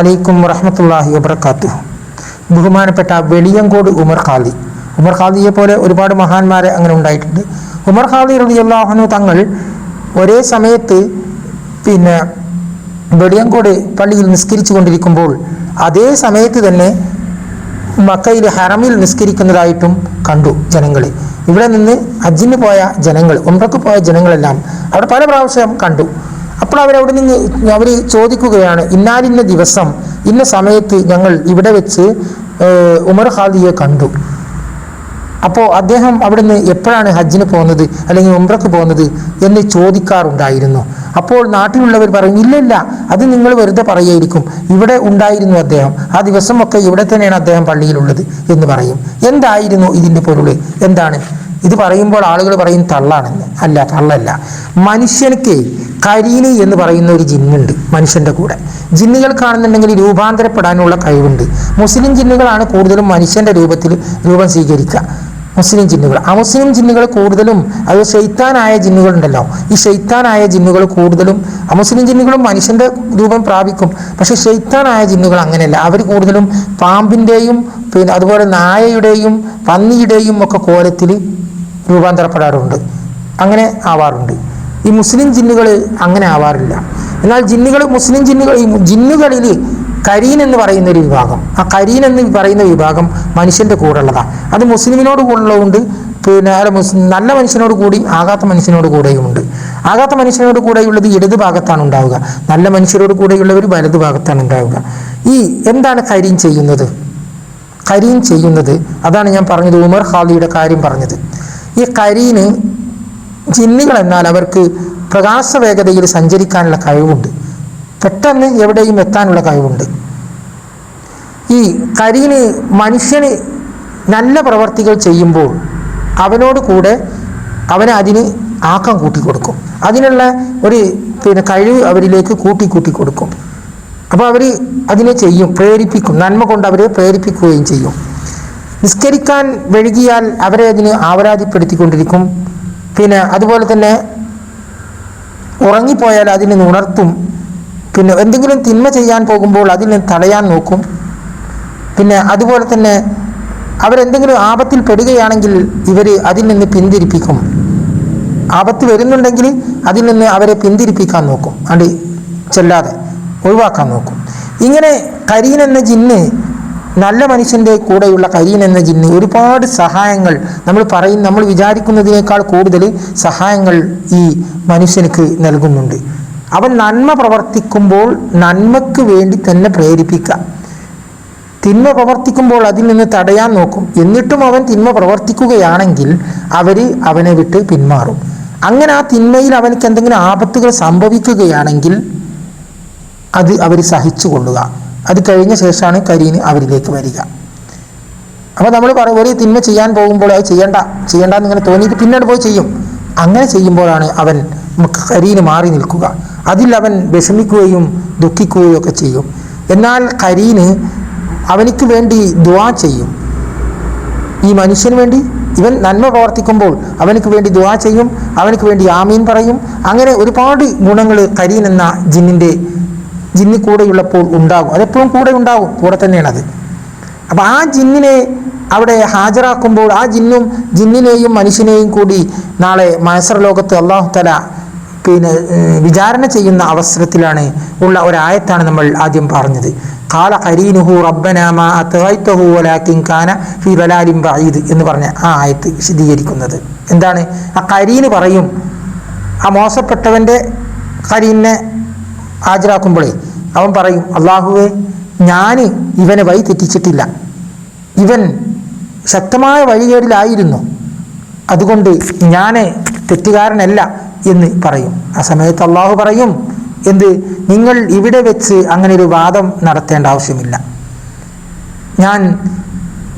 അലൈക്കും വറഹമത്തല്ലാഹി വബർക്കാത്തു ബഹുമാനപ്പെട്ട വെളിയങ്കോട് ഉമർ ഖാദി. ഉമർ ഖാദിയെ പോലെ ഒരുപാട് മഹാന്മാരെ അങ്ങനെ ഉണ്ടായിട്ടുണ്ട്. ഉമർ ഖാദി റളിയല്ലാഹു തങ്ങൾ ഒരേ സമയത്ത് പിന്നെ വെളിയങ്കോട് പള്ളിയിൽ നിസ്കരിച്ചു കൊണ്ടിരിക്കുമ്പോൾ അതേ സമയത്ത് തന്നെ മക്കയിൽ ഹറമിൽ നിസ്കരിക്കുന്നതായിട്ടും കണ്ടു ജനങ്ങൾ ഇവിടെ നിന്ന് ഹജ്ജിന് പോയ ജനങ്ങൾ ഉമ്രക്ക് പോയ ജനങ്ങളെല്ലാം അവിടെ പല പ്രാവശ്യം കണ്ടു. അപ്പോൾ അവരവിടെ നിന്ന് അവർ ചോദിക്കുകയാണ് ഇന്നാലിന്ന ദിവസം ഇന്ന സമയത്ത് ഞങ്ങൾ ഇവിടെ വെച്ച് ഉമർ ഖാദിയെ കണ്ടു. അപ്പോൾ അദ്ദേഹം അവിടുന്ന് എപ്പോഴാണ് ഹജ്ജിന് പോകുന്നത് അല്ലെങ്കിൽ ഉംറക്ക് പോകുന്നത് എന്ന് ചോദിക്കാറുണ്ടായിരുന്നു. അപ്പോൾ നാട്ടിലുള്ളവർ പറയും ഇല്ലില്ല അത് നിങ്ങൾ വെറുതെ പറയായിരിക്കും ഇവിടെ ഉണ്ടായിരുന്നു അദ്ദേഹം. ആ ദിവസമൊക്കെ ഇവിടെ തന്നെയാണ് അദ്ദേഹം പള്ളിയിലുള്ളത് എന്ന് പറയും. എന്തായിരുന്നു ഇതിന്റെ പൊരുൾ എന്താണ്? ഇത് പറയുമ്പോൾ ആളുകൾ പറയും തള്ളാണെന്ന് അല്ല തള്ളല്ല. മനുഷ്യനക്ക് കരീനി എന്ന് പറയുന്ന ഒരു ജിന്നുണ്ട് മനുഷ്യന്റെ കൂടെ. ജിന്നുകൾ കാണുന്നുണ്ടെങ്കിൽ രൂപാന്തരപ്പെടാനുള്ള കഴിവുണ്ട്. മുസ്ലിം ജിന്നുകളാണ് കൂടുതലും മനുഷ്യന്റെ രൂപത്തിൽ രൂപം സ്വീകരിക്കുക. മുസ്ലിം ജിന്നുകൾ. ആ മുസ്ലിം ജിന്നുകൾ കൂടുതലും അത് ഷെയ്ത്താനായ ജിന്നുകളുണ്ടല്ലോ. ഈ ഷെയ്ത്താനായ ജിന്നുകൾ കൂടുതലും മുസ്ലിം ജിന്നുകളും മനുഷ്യന്റെ രൂപം പ്രാപിക്കും. പക്ഷേ ഷെയ്ത്താനായ ജിന്നുകൾ അങ്ങനെയല്ല. അവർ കൂടുതലും പാമ്പിന്റെയും പിന്നെ അതുപോലെ നായയുടെയും പന്നിയുടെയും ഒക്കെ കോലത്തിൽ രൂപാന്തരപ്പെടാറുണ്ട്. അങ്ങനെ ആവാറുണ്ട്. ഈ മുസ്ലിം ജിന്നുകൾ അങ്ങനെ ആവാറില്ല. എന്നാൽ ജിന്നുകൾ മുസ്ലിം ജിന്നുകൾ ഈ ജിന്നുകളിൽ കരീൻ എന്ന് പറയുന്ന ഒരു വിഭാഗം. ആ കരീൻ എന്ന് പറയുന്ന വിഭാഗം മനുഷ്യന്റെ കൂടെ ഉള്ളതാണ് അത് മുസ്ലിമിനോട് കൂടെയുള്ളതുകൊണ്ട് പിന്നെ നല്ല മനുഷ്യനോട് കൂടി ആകാത്ത മനുഷ്യനോട് കൂടെയുമുണ്ട്. ആകാത്ത മനുഷ്യനോട് കൂടെയുള്ളത് ഇടത് ഭാഗത്താണ് ഉണ്ടാവുക. നല്ല മനുഷ്യരോട് കൂടെയുള്ളവർ വലത് ഭാഗത്താണ് ഉണ്ടാവുക. ഈ എന്താണ് കരീൻ ചെയ്യുന്നത്? കരീൻ ചെയ്യുന്നത് അതാണ് ഞാൻ പറഞ്ഞത് ഉമർ ഖാലിയുടെ കാര്യം പറഞ്ഞത്. ഈ കരീന് ജിന്നുകൾ എന്നാൽ അവർക്ക് പ്രകാശ വേഗതയിൽ സഞ്ചരിക്കാനുള്ള കഴിവുണ്ട്. പെട്ടെന്ന് എവിടെയും എത്താനുള്ള കഴിവുണ്ട്. ഈ കരീന് മനുഷ്യന് നല്ല പ്രവർത്തികൾ ചെയ്യുമ്പോൾ അവനോട് കൂടെ അവനെ അതിന് ആക്കം കൂട്ടിക്കൊടുക്കും. അതിനുള്ള ഒരു പിന്നെ കഴിവ് അവരിലേക്ക് കൂട്ടി കൂട്ടി കൊടുക്കും അപ്പോൾ അവർ അതിനെ ചെയ്യും പ്രേരിപ്പിക്കും. നന്മ കൊണ്ട് അവരെ പ്രേരിപ്പിക്കുകയും ചെയ്യും. നിസ്കരിക്കാൻ വഴുകിയാൽ അവരെ അതിന് ആവരാതിപ്പെടുത്തിക്കൊണ്ടിരിക്കും. പിന്നെ അതുപോലെ തന്നെ ഉറങ്ങിപ്പോയാൽ അതിനെ ഉണർത്തും. പിന്നെ എന്തെങ്കിലും തിന്മ ചെയ്യാൻ പോകുമ്പോൾ അതിനെ തടയാൻ നോക്കും. പിന്നെ അതുപോലെ തന്നെ അവരെന്തെങ്കിലും ആപത്തിൽ പെടുകയാണെങ്കിൽ ഇവർ അതിൽ നിന്ന് പിന്തിരിപ്പിക്കും. ആപത്ത് വരുന്നുണ്ടെങ്കിൽ അതിൽ നിന്ന് അവരെ പിന്തിരിപ്പിക്കാൻ നോക്കും. അടി ചെല്ലാതെ ഒഴിവാക്കാൻ നോക്കും. ഇങ്ങനെ കരീൻ എന്ന ജിന്ന് നല്ല മനുഷ്യന്റെ കൂടെയുള്ള കരീൻ എന്ന ജിന്ന് ഒരുപാട് സഹായങ്ങൾ നമ്മൾ പറയും നമ്മൾ വിചാരിക്കുന്നതിനേക്കാൾ കൂടുതൽ സഹായങ്ങൾ ഈ മനുഷ്യനക്ക് നൽകുന്നുണ്ട്. അവൻ നന്മ പ്രവർത്തിക്കുമ്പോൾ നന്മയ്ക്ക് വേണ്ടി തന്നെ പ്രേരിപ്പിക്കുക. തിന്മ പ്രവർത്തിക്കുമ്പോൾ അതിൽ നിന്ന് തടയാൻ നോക്കും. എന്നിട്ടും അവൻ തിന്മ പ്രവർത്തിക്കുകയാണെങ്കിൽ അവർ അവനെ വിട്ട് പിന്മാറും. അങ്ങനെ ആ തിന്മയിൽ അവനക്ക് എന്തെങ്കിലും ആപത്തുകൾ സംഭവിക്കുകയാണെങ്കിൽ അത് അവർ സഹിച്ചു കൊള്ളുക അത് കഴിഞ്ഞ ശേഷമാണ് കരീന് അവരിലേക്ക് വരിക. അപ്പോൾ നമ്മൾ പറയും ഒരു തിന്മ ചെയ്യാൻ പോകുമ്പോൾ അത് ചെയ്യണ്ട ചെയ്യണ്ട എന്നിങ്ങനെ തോന്നിയിട്ട് പിന്നീട് പോയി ചെയ്യും. അങ്ങനെ ചെയ്യുമ്പോഴാണ് അവൻ കരീന് മാറി നിൽക്കുക. അതിൽ അവൻ വിഷമിക്കുകയും ദുഃഖിക്കുകയും ഒക്കെ ചെയ്യും. എന്നാൽ കരീന് അവനിക്ക് വേണ്ടി ദുവാ ചെയ്യും. ഈ മനുഷ്യന് വേണ്ടി ഇവൻ നന്മ പ്രവർത്തിക്കുമ്പോൾ അവനക്ക് വേണ്ടി ദുവാ ചെയ്യും അവനക്ക് വേണ്ടി ആമീൻ പറയും. അങ്ങനെ ഒരുപാട് ഗുണങ്ങൾ കരീൻ എന്ന ജിന്നിന്റെ ജിന്നി കൂടെയുള്ളപ്പോൾ ഉണ്ടാകും അതെപ്പോഴും കൂടെ ഉണ്ടാകും കൂടെ തന്നെയാണത് അപ്പം ആ ജിന്നിനെ അവിടെ ഹാജരാക്കുമ്പോൾ ആ ജിന്നും ജിന്നിനെയും മനുഷ്യനെയും കൂടി നാളെ മത്സര ലോകത്ത് അള്ളാഹു തല പിന്നെ വിചാരണ ചെയ്യുന്ന അവസരത്തിലാണ് ഉള്ള ഒരായത്താണ് നമ്മൾ ആദ്യം പറഞ്ഞത്. കാല കരീനുഹു റബ്ബനാമ അത്തഹു വലാക്കിൻ കാന ഫി ദലാലിൻ ബഈദ് എന്ന് പറഞ്ഞ ആ ആയത്ത് വിശദീകരിക്കുന്നത്. എന്താണ്? ആ കരീന് പറയും ആ മോശപ്പെട്ടവന്റെ കരീനെ ഹാജരാക്കുമ്പോഴേ അവൻ പറയും അള്ളാഹുവെ ഞാൻ ഇവനെ വഴി തെറ്റിച്ചിട്ടില്ല. ഇവൻ ശക്തമായ വഴികേടിലായിരുന്നു. അതുകൊണ്ട് ഞാൻ തെറ്റുകാരനല്ല എന്ന് പറയും. ആ സമയത്ത് അള്ളാഹു പറയും എന്ത് നിങ്ങൾ ഇവിടെ വെച്ച് അങ്ങനെ ഒരു വാദം നടത്തേണ്ട ആവശ്യമില്ല. ഞാൻ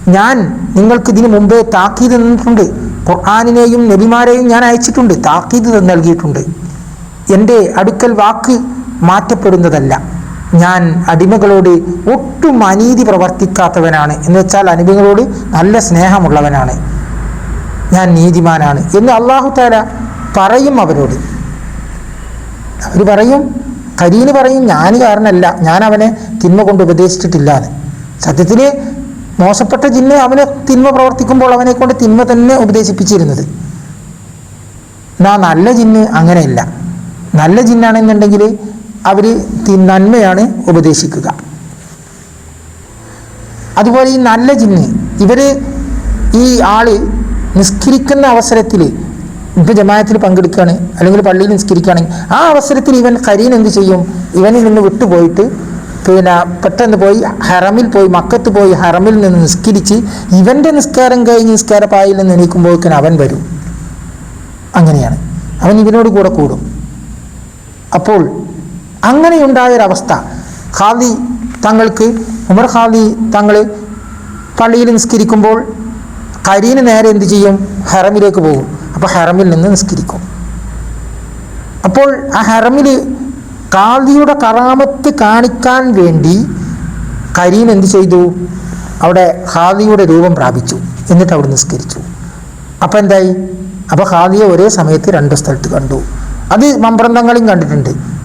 ഞാൻ നിങ്ങൾക്ക് ഇതിനു മുമ്പേ താക്കീത് തന്നിട്ടുണ്ട്. ഖുർആാനിനെയും നബിമാരെയും ഞാൻ അയച്ചിട്ടുണ്ട് താക്കീത് നൽകിയിട്ടുണ്ട്. എന്റെ അടുക്കൽ വാക്ക് മാറ്റപ്പെടുന്നതല്ല. ഞാൻ അടിമകളോട് ഒട്ടും അനീതി പ്രവർത്തിക്കാത്തവനാണ്. എന്ന് വെച്ചാൽ അടിമകളോട് നല്ല സ്നേഹമുള്ളവനാണ്. ഞാൻ നീതിമാനാണ് എന്ന് അള്ളാഹു താല പറയും അവരോട്. അവർ പറയും കരീന് പറയും ഞാൻ കാരണമല്ല ഞാൻ അവനെ തിന്മ കൊണ്ട് ഉപദേശിച്ചിട്ടില്ല എന്ന്. സത്യത്തിൽ മോശപ്പെട്ട ജിന്ന് അവനെ തിന്മ പ്രവർത്തിക്കുമ്പോൾ അവനെ കൊണ്ട് തിന്മ തന്നെ ഉപദേശിപ്പിച്ചിരുന്നത്. എന്നാ നല്ല ജിന്ന് അങ്ങനെയല്ല. നല്ല ജിന്നാണെന്നുണ്ടെങ്കിൽ അവർ നന്മയാണ് ഉപദേശിക്കുക. അതുപോലെ ഈ നല്ല ജിന്ന് ഇവർ ഈ ആൾ നിസ്കരിക്കുന്ന അവസരത്തിൽ ഇപ്പം ജമായത്തിൽ പങ്കെടുക്കുകയാണ് അല്ലെങ്കിൽ പള്ളിയിൽ നിസ്കരിക്കുകയാണെങ്കിൽ ആ അവസരത്തിൽ ഇവൻ കരീൻ എന്ത് ചെയ്യും? ഇവനിൽ നിന്ന് വിട്ടുപോയിട്ട് പിന്നെ പെട്ടെന്ന് പോയി ഹറമിൽ പോയി മക്കത്ത് പോയി ഹറമിൽ നിന്ന് നിസ്കരിച്ച് ഇവന്റെ നിസ്കാരം കഴിഞ്ഞ് നിസ്കാരപ്പായിൽ നിന്ന് എണീക്കുമ്പോഴേക്കും അവൻ വരും. അങ്ങനെയാണ്. അവൻ ഇവനോട് കൂടെ കൂടും. അപ്പോൾ അങ്ങനെയുണ്ടായൊരവസ്ഥ. ഖാദി തങ്ങൾക്ക് ഉമർ ഖാദി തങ്ങൾ പള്ളിയിൽ നിസ്കരിക്കുമ്പോൾ കരീന് നേരെ എന്ത് ചെയ്യും? ഹറമിലേക്ക് പോകും. അപ്പോൾ ഹറമിൽ നിന്ന് നിസ്കരിക്കും. അപ്പോൾ ആ ഹറമിൽ കാദിയുടെ കറാമത്ത് കാണിക്കാൻ വേണ്ടി കരീൻ എന്ത് ചെയ്തു? അവിടെ ഖാദിയുടെ രൂപം പ്രാപിച്ചു. എന്നിട്ട് അവിടെ നിസ്കരിച്ചു. അപ്പം എന്തായി? അപ്പോൾ ഖാദിയെ ഒരേ സമയത്ത് രണ്ട് സ്ഥലത്ത് കണ്ടു. അത് മമ്പ്രന്തങ്ങളും കണ്ടിട്ടുണ്ട്.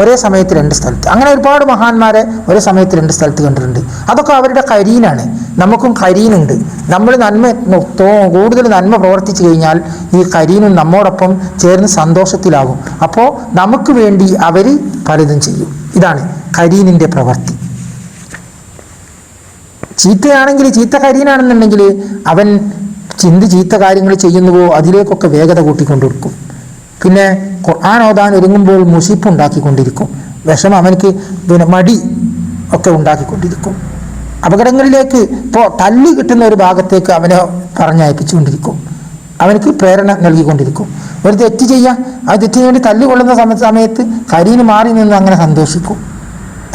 ഒരേ സമയത്ത് രണ്ട് സ്ഥലത്ത്. അങ്ങനെ ഒരുപാട് മഹാന്മാരെ ഒരേ സമയത്ത് രണ്ട് സ്ഥലത്ത് കണ്ടിട്ടുണ്ട്. അതൊക്കെ അവരുടെ കരീനാണ്. നമുക്കും കരീനുണ്ട്. നമ്മൾ നന്മ കൂടുതൽ നന്മ പ്രവർത്തിച്ചു കഴിഞ്ഞാൽ ഈ കരീനും നമ്മോടൊപ്പം ചേർന്ന് സന്തോഷത്തിലാകും. അപ്പോൾ നമുക്ക് വേണ്ടി അവർ പലതും ചെയ്യും. ഇതാണ് കരീനിന്റെ പ്രവൃത്തി ചീത്തയാണെങ്കിൽ ചീത്ത കരീനാണെന്നുണ്ടെങ്കിൽ അവൻ ചിന്തി ചീത്ത കാര്യങ്ങൾ ചെയ്യുന്നുവോ അതിലേക്കൊക്കെ വേഗത കൂട്ടിക്കൊണ്ടിരിക്കും പിന്നെ ഖുർആൻ ഓതാൻ ഒരുങ്ങുമ്പോൾ മുഷിപ്പ് ഉണ്ടാക്കിക്കൊണ്ടിരിക്കും. വിഷമം അവനക്ക് പിന്നെ മടി ഒക്കെ ഉണ്ടാക്കിക്കൊണ്ടിരിക്കും. അപകടങ്ങളിലേക്ക് ഇപ്പോൾ തല്ലി കിട്ടുന്ന ഒരു ഭാഗത്തേക്ക് അവനെ പറഞ്ഞയപ്പിച്ചുകൊണ്ടിരിക്കും. അവനക്ക് പ്രേരണ നൽകിക്കൊണ്ടിരിക്കും. ഒരു തെറ്റ് ചെയ്യാം ആ തെറ്റിന് വേണ്ടി തല്ലുകൊള്ളുന്ന സമ സമയത്ത് കരീന് മാറി നിന്ന് അങ്ങനെ സന്തോഷിക്കും.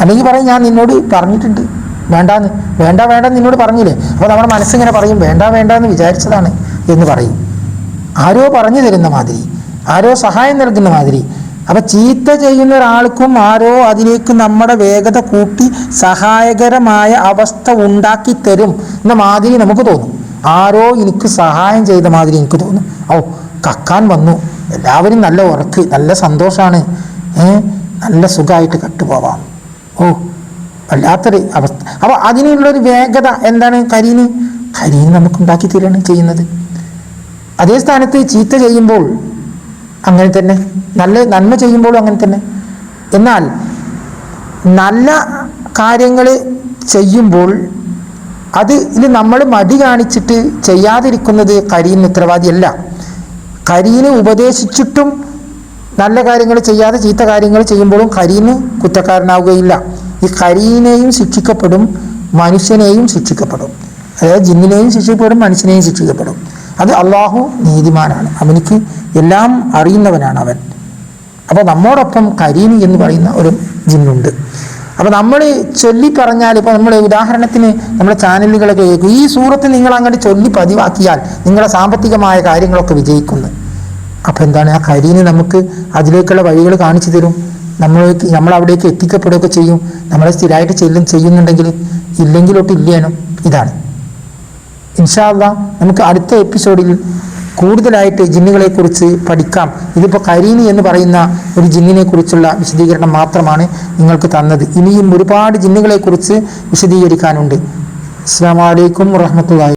അല്ലെങ്കിൽ പറയും ഞാൻ നിന്നോട് പറഞ്ഞിട്ടുണ്ട്. വേണ്ടാന്ന്. വേണ്ട വേണ്ട നിന്നോട് പറഞ്ഞില്ലേ? അപ്പോൾ നമ്മുടെ മനസ്സിങ്ങനെ പറയും വേണ്ട വേണ്ട എന്ന് വിചാരിച്ചതാണ് എന്ന് പറയും. ആരോ പറഞ്ഞു തരുന്ന മാതിരി. ആരോ സഹായം നൽകുന്ന മാതിരി. അപ്പൊ ചീത്ത ചെയ്യുന്ന ഒരാൾക്കും ആരോ അതിലേക്ക് നമ്മുടെ വേഗത കൂട്ടി സഹായകരമായ അവസ്ഥ ഉണ്ടാക്കി തരും എന്ന മാതിരി നമുക്ക് തോന്നും. ആരോ എനിക്ക് സഹായം ചെയ്ത മാതിരി എനിക്ക് തോന്നും. ഓ കക്കാൻ വന്നു. എല്ലാവരും നല്ല ഉറക്ക് നല്ല സന്തോഷമാണ് നല്ല സുഖമായിട്ട് കട്ടുപോവാം. ഓ വല്ലാത്തൊരു അവസ്ഥ. അപ്പോൾ അതിനുള്ളൊരു വേഗത എന്താണ് കരീന്? കരീന് നമുക്ക് ഉണ്ടാക്കി തരികയാണ് ചെയ്യുന്നത്. അതേ സ്ഥാനത്ത് ചീത്ത ചെയ്യുമ്പോൾ അങ്ങനെ തന്നെ. നല്ല നന്മ ചെയ്യുമ്പോഴും അങ്ങനെ തന്നെ. എന്നാൽ നല്ല കാര്യങ്ങൾ ചെയ്യുമ്പോൾ അത് ഇത് നമ്മൾ മടി കാണിച്ചിട്ട് ചെയ്യാതിരിക്കുന്നത് കരീന് ഉത്തരവാദിയല്ല. കരീന് ഉപദേശിച്ചിട്ടും നല്ല കാര്യങ്ങൾ ചെയ്യാതെ ചീത്ത കാര്യങ്ങൾ ചെയ്യുമ്പോഴും കരീന് കുറ്റക്കാരനാവുകയില്ല. ഈ കരീനെയും ശിക്ഷിക്കപ്പെടും മനുഷ്യനെയും ശിക്ഷിക്കപ്പെടും. അതായത് ജിന്നിനെയും ശിക്ഷിക്കപ്പെടും മനുഷ്യനെയും ശിക്ഷിക്കപ്പെടും. അത് അള്ളാഹു നീതിമാനാണ്. അവനിക്ക് എല്ലാം അറിയുന്നവനാണ് അവൻ. അപ്പോൾ നമ്മോടൊപ്പം കരീം എന്ന് പറയുന്ന ഒരു ജിന്നുണ്ട്. അപ്പോൾ നമ്മൾ ചൊല്ലി പറഞ്ഞാൽ ഇപ്പോൾ നമ്മൾ ഉദാഹരണത്തിന് നമ്മുടെ ചാനലുകളൊക്കെ കേൾക്കും. ഈ സൂറത്ത് നിങ്ങൾ അങ്ങോട്ട് ചൊല്ലി പതിവാക്കിയാൽ നിങ്ങളുടെ സാമ്പത്തികമായ കാര്യങ്ങളൊക്കെ വിജയിക്കുന്നു. അപ്പോൾ എന്താണ്? ആ കരീന് നമുക്ക് അതിലേക്കുള്ള വഴികൾ കാണിച്ചു തരും. നമ്മൾ നമ്മൾ അവിടേക്ക് എത്തിക്കപ്പെടുകയൊക്കെ ചെയ്യും. നമ്മളെ സ്ഥിരമായിട്ട് ചെല്ലും ചെയ്യുന്നുണ്ടെങ്കിൽ ഇല്ലെങ്കിലോട്ട് ഇല്ലേനും ഇതാണ്. ഇൻഷാല്ല നമുക്ക് അടുത്ത എപ്പിസോഡിൽ കൂടുതലായിട്ട് ജിന്നുകളെ കുറിച്ച് പഠിക്കാം. ഇതിപ്പോൾ കരീനി എന്ന് പറയുന്ന ഒരു ജിന്നിനെ കുറിച്ചുള്ള വിശദീകരണം മാത്രമാണ് നിങ്ങൾക്ക് തന്നത്. ഇനിയും ഒരുപാട് ജിന്നുകളെ കുറിച്ച് വിശദീകരിക്കാനുണ്ട്. അസ്സാം വലൈക്കും വറഹമത്തുള്ളാഹി